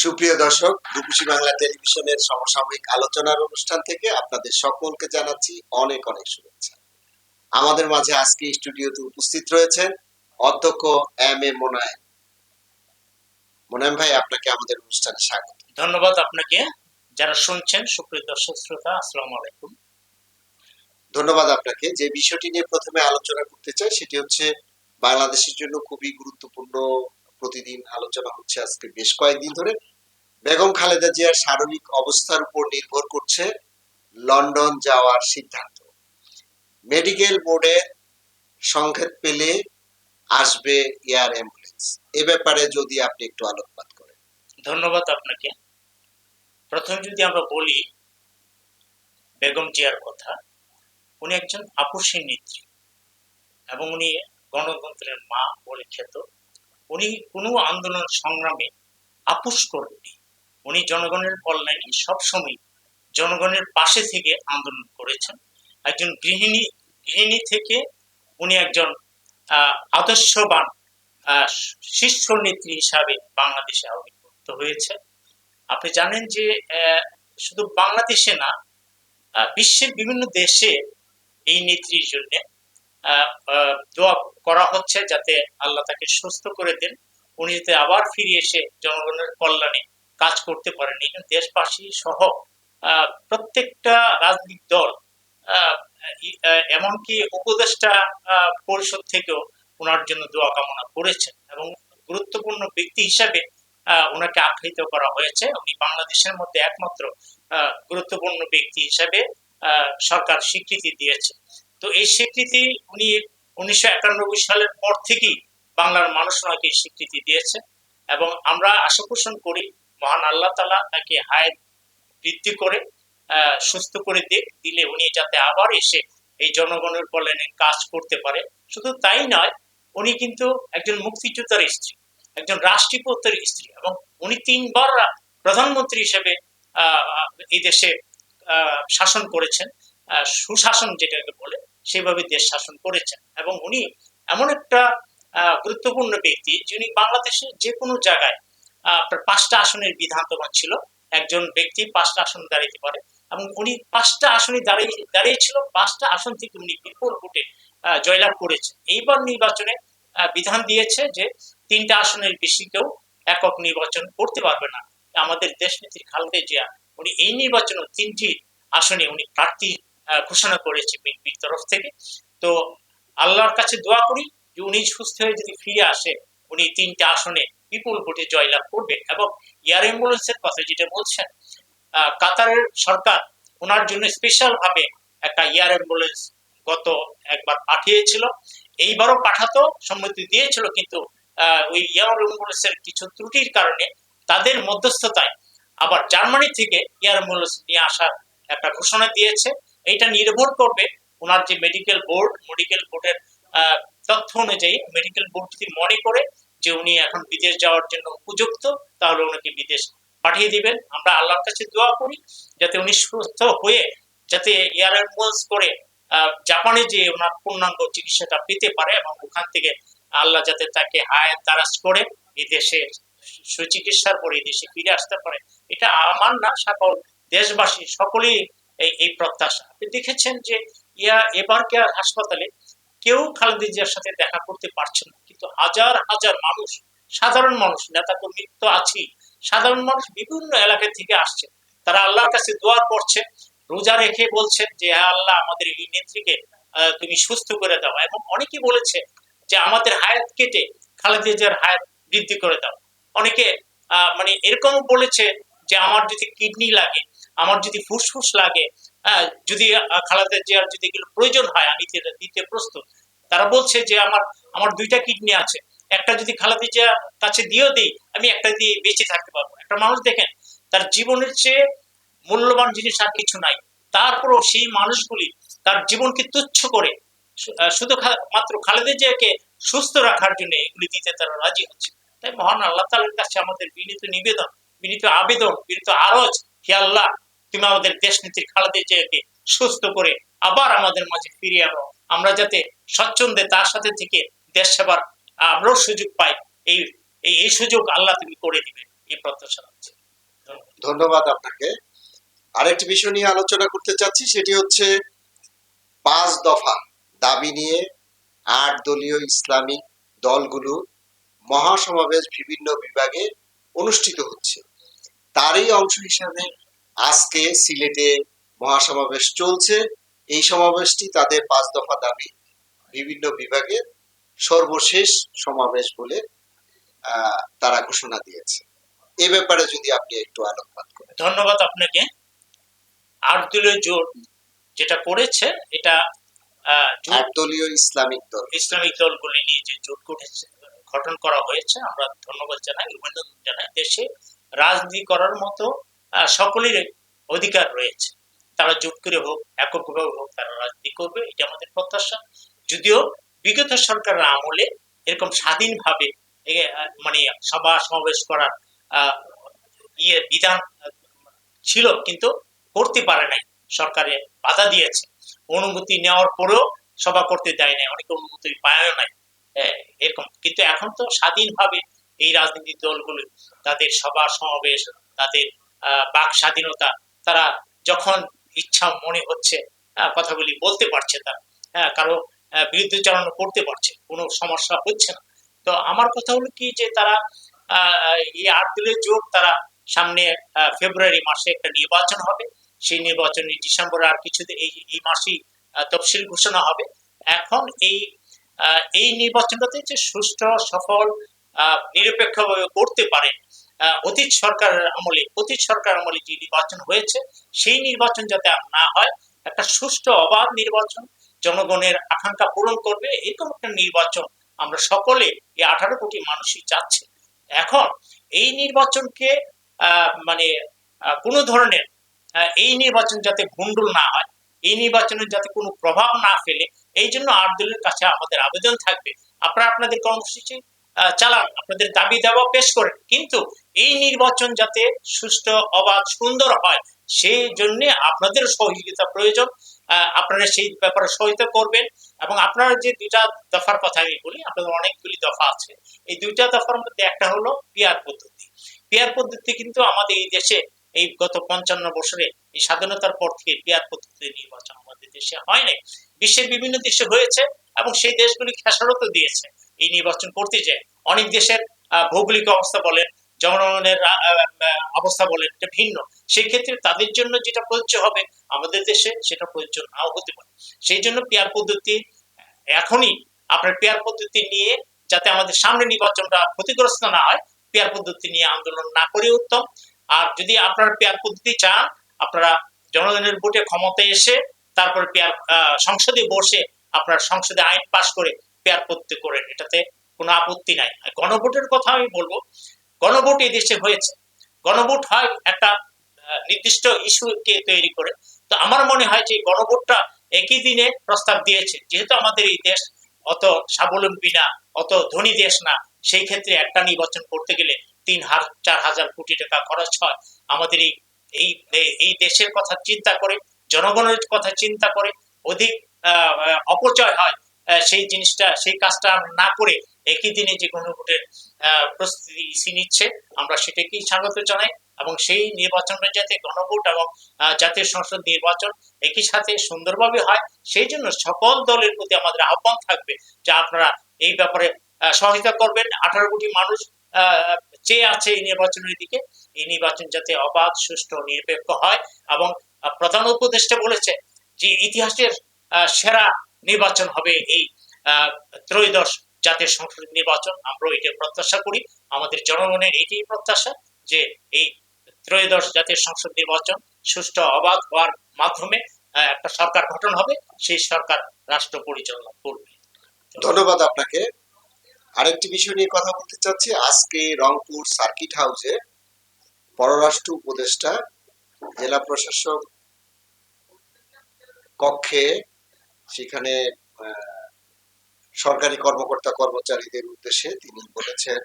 সুপ্রিয় দর্শক রূপসী বাংলা টেলিভিশনের সমসাময়িক আলোচনার অনুষ্ঠান থেকে আপনাদের সকলকে জানাচ্ছি অনেক অনেক শুভেচ্ছা। আমাদের মাঝে আজকে স্টুডিওতে উপস্থিত রয়েছেন অধ্যক্ষ এম এ মোনায়েম। মোনায়েম ভাই আপনাকে আমাদের অনুষ্ঠানে স্বাগত। ধন্যবাদ আপনাকে। যারা শুনছেন সুপ্রিয় দর্শক শ্রোতা আসসালামু আলাইকুম। ধন্যবাদ আপনাকে। যে বিষয়টি নিয়ে প্রথমে আলোচনা করতে চাই সেটি হচ্ছে বাংলাদেশের জন্য খুবই গুরুত্বপূর্ণ প্রতিদিন আলোচনা হচ্ছে আজকে বেশ কয়েকদিন ধরে। বেগম খালেদা জিয়ার শারীরিক অবস্থার উপর নির্ভর করছে লন্ডন যাওয়ার সিদ্ধান্ত। মেডিকেল বোর্ডে সংকেত পেলে আসবে এয়ার অ্যাম্বুলেন্স। এ ব্যাপারে যদি আপনি একটু আলোকপাত করেন। ধন্যবাদ আপনাকে। প্রথম যদি আমরা বলি বেগম জিয়ার কথা, উনি একজন আপুসী নেত্রী এবং উনি গণতন্ত্রের মা বলে খ্যাত। উনি কোনো আন্দোলন সংগ্রামে আপোষ করেননি। উনি জনগণের কল্যাণে সবসময় জনগণের পাশে থেকে আন্দোলন করেছেন। একজন গৃহিণী গৃহিণী থেকে উনি একজন আদর্শবান শীর্ষ নেত্রী হিসাবে বাংলাদেশে আবির্ভূত হয়েছে। আপনি জানেন যে শুধু বাংলাদেশে না বিশ্বের বিভিন্ন দেশে এই নেত্রীর জন্য দোয়া করা হচ্ছে যাতে আল্লাহ তাকে সুস্থ করে দেন। উনি যাতে আবার ফিরে এসে জনগণের কল্যাণে কাজ করতে পারেন। দেশবাসী সহ প্রত্যেকটা রাজনৈতিক দল এমনকি উপদেষ্টা পরিষদ থেকেও ওনার জন্য দোয়া কামনা করেছেন এবং গুরুত্বপূর্ণ ব্যক্তি হিসাবে ওনাকে আখ্যায়িত করা হয়েছে। উনি বাংলাদেশের মধ্যে একমাত্র গুরুত্বপূর্ণ ব্যক্তি হিসাবে সরকার স্বীকৃতি দিয়েছে। তো এই স্বীকৃতি উনি উনিশশো একানব্বই সালের পর থেকেই বাংলার মানুষ ওনাকে স্বীকৃতি দিয়েছে এবং আমরা আশা পোষণ করি মহান আল্লাহ তালা তাকে হায়াত বৃদ্ধি করে সুস্থ করে দিক দিলে উনি যাতে আবার এসে এই জনগণের কল্যাণে কাজ করতে পারে। শুধু তাই নয়, উনি কিন্তু একজন মুক্তিযোদ্ধার স্ত্রী, একজন রাষ্ট্রপতির স্ত্রী এবং উনি তিনবার প্রধানমন্ত্রী হিসেবে এই দেশে শাসন করেছেন। সুশাসন যেটাকে বলে, সেভাবে দেশ শাসন করেছেন এবং উনি এমন একটা গুরুত্বপূর্ণ ব্যক্তি যিনি বাংলাদেশের যে কোনো জায়গায় পাঁচটা আসনের বিধান্তমান ছিল। একজন ব্যক্তি পাঁচটা আসন দাঁড়াইতে পারে এবং উনি পাঁচটা আসনে দাঁড়িয়ে, দাঁড়িয়েছিল, পাঁচটা আসন থেকে উনি বিপুল ভোটে জয়লাভ করেছে এইবার নির্বাচনে বিধান দিয়েছে যে তিনটা আসনের বেশি কেউ একক নির্বাচন করতে পারবে না। আমাদের দেশনেত্রী খালেদা জিয়া, উনি এই নির্বাচনে তিনটি আসনে উনি প্রার্থী ঘোষণা করেছে বিএনপির তরফ থেকে। তো আল্লাহর কাছে দোয়া করি যে উনি সুস্থ হয়ে যদি ফিরে আসে, উনি তিনটা আসনে বিপুল ভোটে জয়লাভ করবে এবং এয়ার অ্যাম্বুলেন্সের কথা যেটা বলছেন কাতারের সরকার ওনার জন্য স্পেশাল ভাবে একটা এয়ার অ্যাম্বুলেন্স গত একবার পাঠিয়েছিল। এইবারও পাঠাতো সম্মতি দিয়েছিল কিন্তু ওই এয়ার অ্যাম্বুলেন্সের কিছু ত্রুটির কারণে তাদের মধ্যস্থতায় আবার জার্মানি থেকে এয়ার অ্যাম্বুলেন্স নিয়ে আসার একটা ঘোষণা দিয়েছে। এটা নির্ভর করবে ওনার যে মেডিকেল বোর্ড মেডিকেল বোর্ডের তথ্য অনুযায়ী মেডিকেল বোর্ড মনে করে যে উনি এখন বিদেশ যাওয়ার জন্য উপযুক্ত, তাহলে ওনাকে বিদেশ পাঠিয়ে দিবেন। আমরা আল্লাহর কাছে দোয়া করি যাতে উনি সুস্থ হয়ে, যাতে এয়ার অ্যাম্বুলেন্স করে জাপানে যে ওনার পূর্ণাঙ্গ চিকিৎসাটা পেতে পারে এবং ওখান থেকে আল্লাহ যাতে তাকে হায়াত দারাজ করে, এই দেশে সুচিকিৎসার পরে এই দেশে ফিরে আসতে পারে, এটা আমার না, সকল দেশবাসী সকলেই এই এই প্রত্যাশা। আপনি দেখেছেন যে ইয়া এবার কেয়ার হাসপাতালে কেউ খালেদা জিয়ার সাথে দেখা করতে পারছে না। কিন্তু হাজার হাজার মানুষ, সাধারণ মানুষ নেতা কর্মী তো আছেই। সাধারণ মানুষ বিভিন্ন এলাকা থেকে আসছে। তারা আল্লাহর কাছে দোয়া করছে, রোজা রেখে বলছেন যে হ্যাঁ আল্লাহ, আমাদের এই নেত্রীকে তুমি সুস্থ করে দাও। এবং অনেকে বলেছে যে, আমাদের হায়াত কেটে খালেদা জিয়ার হায়াত বৃদ্ধি করে দাও। অনেকে মানে এরকম বলেছে যে, আমার যদি কিডনি লাগে, আমার যদি ফুসফুস লাগে যদি আহ, খালেদা জিয়ার যদি এগুলো প্রয়োজন হয় আমি দিতে প্রস্তুত। তারা বলছে যে আমার আমার দুইটা কিডনি আছে। একটা যদি খালেদা জিয়ার কাছে দিয়েও দিই আমি একটা দিয়ে বেঁচে থাকতে পারব। একটা মানুষ দেখেন তার জীবনের চেয়ে মূল্যবান জিনিস আর কিছু নাই। তারপরও সেই মানুষগুলি তার জীবনকে তুচ্ছ করে শুধু মাত্র খালেদা জিয়াকে সুস্থ রাখার জন্য এগুলি দিতে তারা রাজি হচ্ছে। তাই মহান আল্লাহ তালার কাছে আমাদের বিনীত নিবেদন বিনীত আবেদন বিনীত আরজ হে আল্লাহ তুমি আমাদের দেশ নেত্রী খালেদা জিয়াকে সুস্থ করে আবার আমাদের মাঝে ফিরিয়ে আনো। আমরা যাতে স্বচ্ছন্দে তার সাথে থেকে দেশ সেবার, আমরাও সুযোগ পাই। এই এই সুযোগ আল্লাহ তুমি করে দিবেন এই প্রত্যাশা রাখছি। ধন্যবাদ। আপনাকে। আরেকটি বিষয় নিয়ে আলোচনা করতে চাচ্ছি, সেটি হচ্ছে পাঁচ দফা দাবি নিয়ে আট দলীয় ইসলামিক দলগুলো মহাসমাবেশ বিভিন্ন বিভাগে অনুষ্ঠিত হচ্ছে। তারই অংশ হিসাবে আজকে সিলেটে মহাসমাবেশ চলছে। এই সমাবেশটি তাদের পাঁচ দফা দাবি। বিভিন্ন বিভাগের সর্বশেষ সমাবেশ বলে তারা ঘোষণা দিয়েছে। এ ব্যাপারে যদি আপনি একটু আলোকপাত করেন। ধন্যবাদ আপনাকে। আট দলীয় জোট যেটা করেছে এটা আহ, আট দলীয় ইসলামিক দল। ইসলামিক দলগুলি নিয়ে যে জোট করেছে গঠন করা হয়েছে আমরা ধন্যবাদ জানাই অভিনন্দন জানাই দেশে। রাজনীতি করার মতো সকলের অধিকার রয়েছে। তারা জোট করে হোক, এককভাবে হোক, তারা রাজনীতি করবে, এটা আমাদের প্রত্যাশা। যদিও বিগত সরকারের আমলে এরকম স্বাধীনভাবে মানে সভা সমাবেশ করার ইয়ে বিধান ছিল, কিন্তু করতে পারে নাই। সরকারে বাধা দিয়েছে। অনুমতি নেওয়ার পরেও সভা করতে দেয় নাই। অনেকে অনুমতি পায়ও নাই। এরকম। কিন্তু এখন তো স্বাধীনভাবে এই রাজনৈতিক দলগুলো, তাদের সভা সমাবেশ, তাদের বাক স্বাধীনতা তারা যখন ইচ্ছা মনে হচ্ছে কথাগুলি বলতে পারছে তারা হ্যাঁ, কারও বিরুদ্ধচারণ করতে পারছে কোনো সমস্যা হচ্ছে না। তো আমার কথা হলো কি যে তারা এই আট দলের জোট তারা সামনে ফেব্রুয়ারি মাসে একটা নির্বাচন হবে। সেই নির্বাচনে ডিসেম্বর আর কিছুদিন এই এই মাসেই তফসিল ঘোষণা হবে। এখন এই এই নির্বাচনটাতে যে সুষ্ঠু সফল নিরপেক্ষভাবে করতে পারে অতীত সরকারের আমলে, অতীত সরকার আমলে যে নির্বাচন হয়েছে, সেই নির্বাচন যাতে না হয়, একটা সুষ্ঠু অবাধ নির্বাচন জনগণের আকাঙ্ক্ষা পূরণ করবে, এরকম একটা নির্বাচন আমরা সকলে এই আঠারো কোটি মানুষই চাচ্ছে। এখন এই নির্বাচনকে মানে কোনো ধরনের এই নির্বাচন যাতে ভণ্ডুল না হয়, এই নির্বাচনের যাতে কোনো প্রভাব না ফেলে, এই জন্য আট দলের কাছে আমাদের আবেদন থাকবে। আপনারা আপনাদের কর্মসূচি চালান, আপনাদের দাবি দাবা পেশ করেন। কিন্তু এই নির্বাচন যাতে সুষ্ঠু অবাধ, সুন্দর হয়, সেই জন্য আপনাদের সহযোগিতা প্রয়োজন। আপনারা সেই ব্যাপারে সহযোগিতা করবেন এবং আপনারা যে দুইটা দফার কথা আমি বলি, আপনাদের অনেকগুলি দফা আছে। এই দুইটা দফার মধ্যে একটা হলো পিয়ার পদ্ধতি। পিয়ার পদ্ধতি কিন্তু আমাদের এই দেশে, এই গত পঞ্চান্ন বছরে, এই স্বাধীনতার পর থেকে পিয়ার পদ্ধতি নির্বাচন আমাদের দেশে হয় নাই। বিশ্বের বিভিন্ন দেশে হয়েছে এবং সেই দেশগুলি খেসারত দিয়েছে। এই নির্বাচন করতে যায়। অনেক দেশের ভৌগোলিক অবস্থা বলেন, জনগণের অবস্থা বলেন, এটা ভিন্ন। সেই ক্ষেত্রে তাদের জন্য যেটা প্রযোজ্য হবে আমাদের দেশে, সেটা প্রযোজ্য নাও হতে পারে। সেই জন্য পেয়ার পদ্ধতি, এখনই আপনার পেয়ার পদ্ধতি নিয়ে যাতে আমাদের সামনে নির্বাচনটা ক্ষতিগ্রস্ত না হয় পেয়ার পদ্ধতি নিয়ে আন্দোলন না করে উত্তম। আর যদি আপনারা পেয়ার পদ্ধতি চান, আপনারা জনগণের ভোটে ক্ষমতায় এসে, তারপর পেয়ার সংসদে বসে আপনার সংসদে আইন পাশ করে পেয়ার পদ্ধতি করেন এটাতে কোনো আপত্তি নাই। গণভোটের কথা আমি বলব, গণভোট এই দেশে হয়েছে। গণভোট হয় একটা নির্দিষ্ট ইস্যুকে তৈরি করে। তো আমার মনে হয় যে গণভোটটা একই দিনে প্রস্তাব দিয়েছে। যেহেতু আমাদের এই দেশ অত স্বাবলম্বী না, অত ধনী দেশ না, সেই ক্ষেত্রে একটা নির্বাচন করতে গেলে তিন হাজার চার হাজার কোটি টাকা খরচ হয়। আমাদের এই এই দেশের কথা চিন্তা করে, জনগণের কথা চিন্তা করে অধিক অপচয় হয়। সেই জিনিসটা, সেই কাজটা না করে একই দিনে যে গণভোটের প্রস্তুতি ইসি নিচ্ছে, আমরা সেটাকেই স্বাগত জানাই এবং সেই নির্বাচনটা যাতে গণভোট এবং জাতীয় সংসদ নির্বাচন একই সাথে সুন্দরভাবে হয়, সেই জন্য সকল দলের প্রতি আমাদের আহ্বান থাকবে যে আপনারা এই ব্যাপারে সহায়তা করবেন। আঠারো কোটি মানুষ চেয়ে আছে এই নির্বাচনের দিকে। এই নির্বাচন যাতে অবাধ, সুষ্ঠু, নিরপেক্ষ হয় এবং প্রধান উপদেষ্টা বলেছে যে ইতিহাসের সেরা নির্বাচন হবে এই ত্রয়োদশ জাতীয় সংসদ নির্বাচন। আমরা এটা প্রত্যাশা করি। আমাদের জনগণের এটাই প্রত্যাশা যে এই ত্রয়োদশ জাতীয় সংসদ নির্বাচন সুষ্ঠু অবাধ হওয়ার মাধ্যমে একটা সরকার গঠন হবে। সেই সরকার রাষ্ট্র পরিচালনা করবে। ধন্যবাদ আপনাকে। আরেকটি বিষয় নিয়ে কথা বলতে চাচ্ছি। আজকে রংপুর সার্কিট হাউসে পররাষ্ট্র উপদেষ্টা, জেলা প্রশাসক কক্ষে সেখানে সরকারি কর্মকর্তা কর্মচারীদের উদ্দেশ্যে তিনি বলেছেন,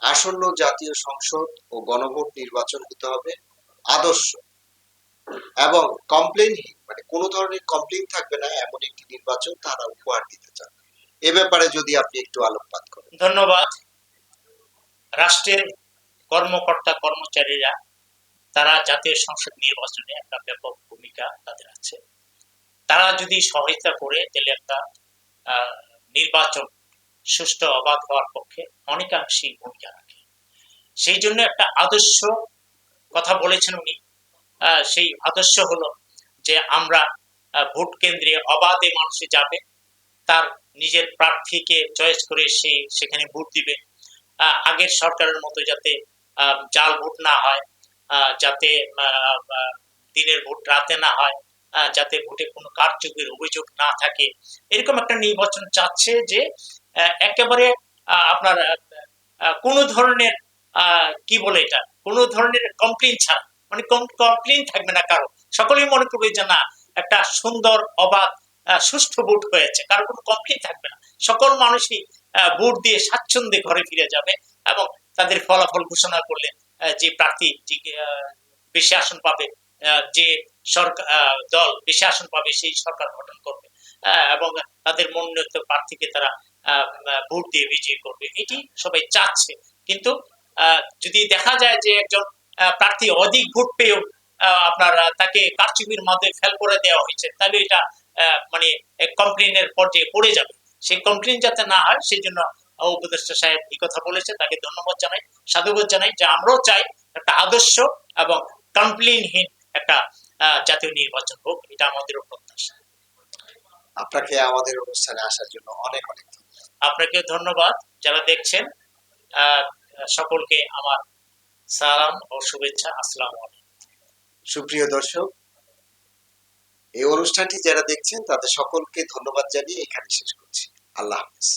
আসন্ন জাতীয় সংসদ ও গণভোট নির্বাচন হতে হবে আদর্শ এবং কমপ্লেনহীন মানে কোনো ধরনের কমপ্লেন থাকবে না, এমন একটি নির্বাচন তারা উপহার দিতে চান। এ ব্যাপারে যদি আপনি একটু আলোকপাত করেন। ধন্যবাদ। রাষ্ট্রের কর্মকর্তা কর্মচারীরা, তারা জাতীয় সংসদ নির্বাচনে একটা ব্যাপক ভূমিকা তাদের আছে। তারা যদি সহায়তা করে, তাহলে একটা নির্বাচন সুষ্ঠু অবাধ হওয়ার পক্ষে অনেকাংশেই ভূমিকা রাখে। সেই জন্য একটা আদর্শ কথা বলেছেন উনি। সেই আদর্শ হলো যে আমরা ভোট কেন্দ্রে অবাধে মানুষে যাবে, তার নিজের প্রার্থীকে চয়েস করে সে সেখানে ভোট দিবে। আগের সরকারের মতো যাতে জাল ভোট না হয় যাতে দিনের ভোট রাতে না হয় যাতে ভোটে কোনো কারচুপির অভিযোগ না থাকে। এরকম একটা নির্বাচন চাচ্ছে যে একেবারে আপনার কোনো ধরনের কি বলে এটা? কোনো ধরনের কমপ্লেন ছাড়া। মানে কমপ্লেন থাকবে না কারও। সকলেই মনে করবে যে, না, একটা সুন্দর অবাধ সুষ্ঠু ভোট হয়েছে। কারও কোনো কমপ্লেন থাকবে না। সকল মানুষই ভোট দিয়ে স্বাচ্ছন্দ্যে ঘরে ফিরে যাবে এবং তাদের ফলাফল ঘোষণা করলে যে প্রার্থী বেশি আসন পাবে যে সরকার দল বেশি আসন পাবে, সেই সরকার গঠন করবে। এবং তাদের মনোনীত প্রার্থীকে তারা ভোট দিয়ে বিজয়ী করবে। এটি সবাই চাচ্ছে। কিন্তু যদি দেখা যায় যে একজন প্রার্থী অধিক ভোট পেয়েও আপনার তাকে কারচুপির মাধ্যমে ফেল করে দেওয়া হয়েছে, তাহলে এটা মানে কমপ্লেনের পর্যায়ে পড়ে যাবে। সেই কমপ্লেন যাতে না হয়, সেই জন্য উপদেষ্টা সাহেব এই কথা বলেছে তাকে ধন্যবাদ জানাই, সাধুবাদ জানাই যে আমরাও চাই একটা আদর্শ এবং কমপ্লেনহীন একটা জাতীয় নির্বাচন হোক এটা আমাদেরও প্রত্যাশা। আপনাকে আমাদের অনুষ্ঠানে আসার জন্য অনেক অনেক আপনাকে ধন্যবাদ যারা দেখছেন। সকলকে আমার সালাম ও শুভেচ্ছা। আসসালামু সুপ্রিয় দর্শক এই অনুষ্ঠানটি যারা দেখছেন তাদের সকলকে ধন্যবাদ জানিয়ে এখানে শেষ করছি। আল্লাহ হাফিজ।